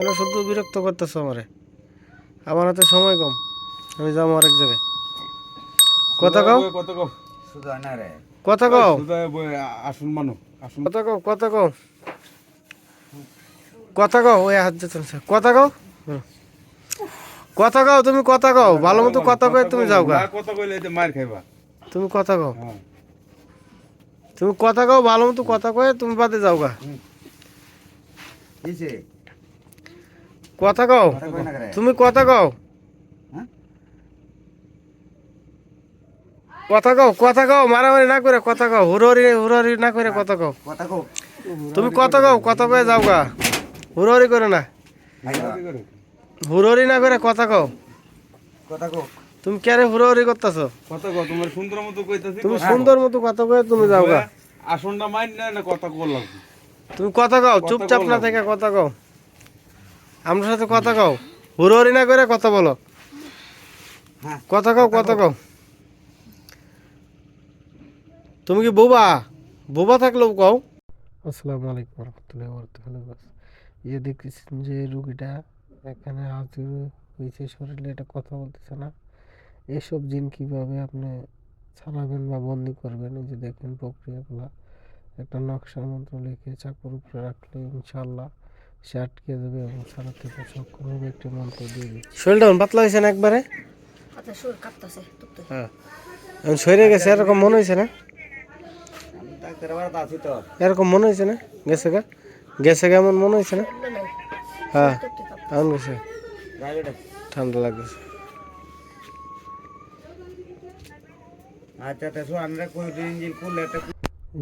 কেন শুধু বিরক্ত করতেছো আমারে। আমার হাতে সময় কম আমি যাব আরেক জায়গায়। কথা রে। কথা আসুন মানো আসুন। কথা কও কথা কথা কও ওই হাত যেতেন কথা কও। কথা কও তুমি কথা কও। ভালো মতো কথা কয়ে তুমি যাও গা। কথা কইলে মার খাইবা। তুমি কথা কও। হ্যাঁ। তুমি কথা কও ভালো মতো কথা কয়ে তুমি বাদে যাও গা। কথা কও। তুমি কথা কও। হ্যাঁ? কথা কও কথা কও মারামারি না করে কথা কও হুড়ি হুড়ি না করে কথা কও। কথা কও। তুমি কথা কও কথা কয়ে যাও গা। হুড়ি করে না। করে? না করে কথা কও। কথা কও। তুমি কেন হুড়ি করতেছো? কথা কও তোমার সুন্দর মতো কইতাছি তুমি সুন্দর মতো কথা কয়ে তুমি যাও গা। আসনটা মাইন না না কথা কইলাম তুমি কথা কও চুপচাপ না থেকে কথা কও। আমার সাথে কথা কও। হুড়ি না করে কথা বলো। হ্যাঁ। কথা কও কথা কও। তুমি কি বোবা? বোবা থাকলেও কও। আসসালামু আলাইকুম রহমতুল্লাহ বরকাতুহু। ইয়ে দেখতেছেন যে রুগীটা এখানে হাজির হয়েছে শরীরে এটা কথা বলতেছে না। এসব জিন কীভাবে আপনি ছাড়াবেন বা বন্দি করবেন? এই যে দেখেন প্রক্রিয়াগুলো। একটা নকশার মন্ত্র লিখে চাকুর উপরে রাখলে ইনশাল্লাহ সে আটকে দেবে এবং ছাড়াতে সক্ষম হবে একটি মন্ত্র দিয়ে দিচ্ছে। শরীরটা পাতলা হয়েছে না একবারে? আচ্ছা শরীর কাঁপতাছে হ্যাঁ। এখন সরে গেছে এরকম মনে হয়েছে না? এরকম মনে হয়েছে না? গেছে গা? গেছে কেমন মনে হয়েছে না? হ্যাঁ। কেমন গেছে? ঠান্ডা লাগতেছে। আচ্ছা তা আমরা কই ইঞ্জিন খুললে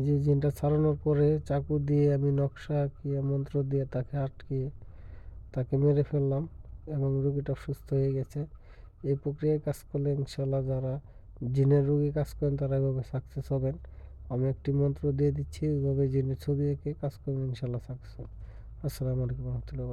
যে জিনটা ছাড়ানোর পরে চাকু দিয়ে আমি নকশা আঁকিয়ে, মন্ত্র দিয়ে তাকে আটকিয়ে তাকে মেরে ফেললাম এবং রুগীটা সুস্থ হয়ে গেছে। এই প্রক্রিয়ায় কাজ করলে ইনশাল্লাহ যারা জিনের রুগী কাজ করেন তারা এভাবে সাকসেস হবেন। আমি একটি মন্ত্র দিয়ে দিচ্ছি, ওইভাবে জিনের ছবি এঁকে কাজ করবেন ইনশাল্লাহ সাকসেস আসসালামু আলাইকুম রহমতুল্লাহ